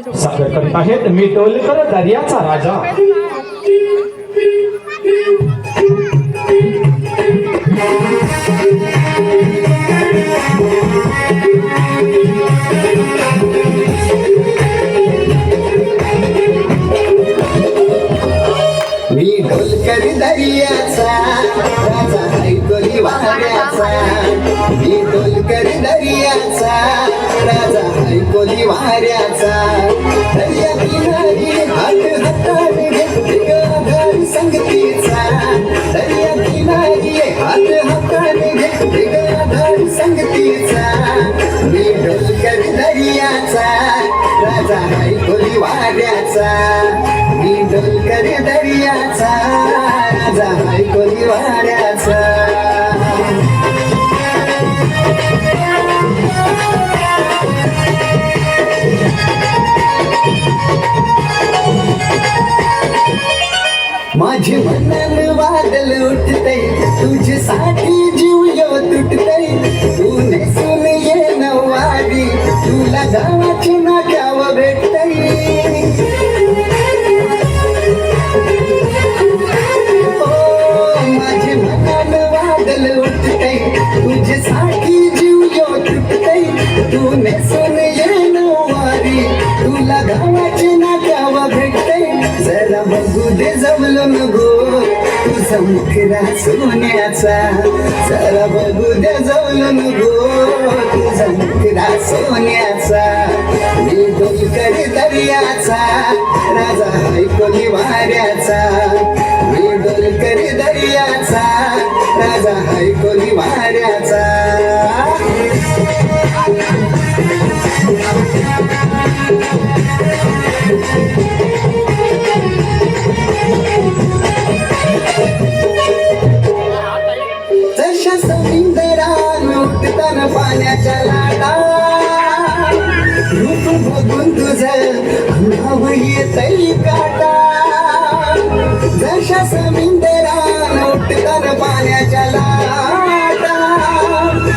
सादर करीत आहेत मी टोलकर दर्याचा राजा. मी ढोलकर दर्याचा राजा ऐकोली वाऱ्याचा. मी ढोलकर दर्याचा राजा ऐकोली वाऱ्याचा. वाऱ्याचा मी ढोलकर दर्याचा राजा ऐकोली वाऱ्याचा माझे मनन वादल उठते तुझ्यासाठी जीव यो तुटते तू नसून ये नवारी तुला गावाची नाट्याव भेटते जुलम गो. तुझा मुखरा सोन्याचा. चला बघू द्या जमलं गो. तुझा मुखरा सोन्याचा. मी डोलकर दर्याचा. राजा ऐकोली वाऱ्याचा. मी डोलकर दर्याचा. राजा ऐकोली वाऱ्याचा. पाण्याच्या लाटा रूप बघून तुझं काटा जशा समुंदरा लुटताना पाण्याच्या लाटा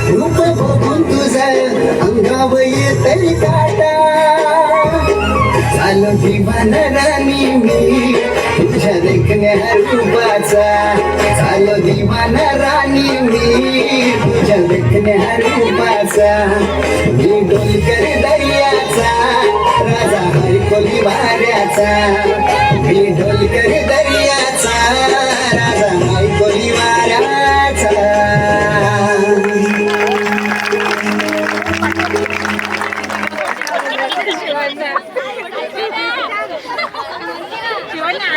रूप बघून तुझं अंगावर काटा चालो दिवान राणी मी तुझ्या देखण्या रूपाचा चालो दिवान राणी हनुमाचा देखण्या रूपाचा मी डोलकर दर्याचा राजा हरकोली वाऱ्याचा मी डोलकर दर्याचा राजा हरकोली वाऱ्याचा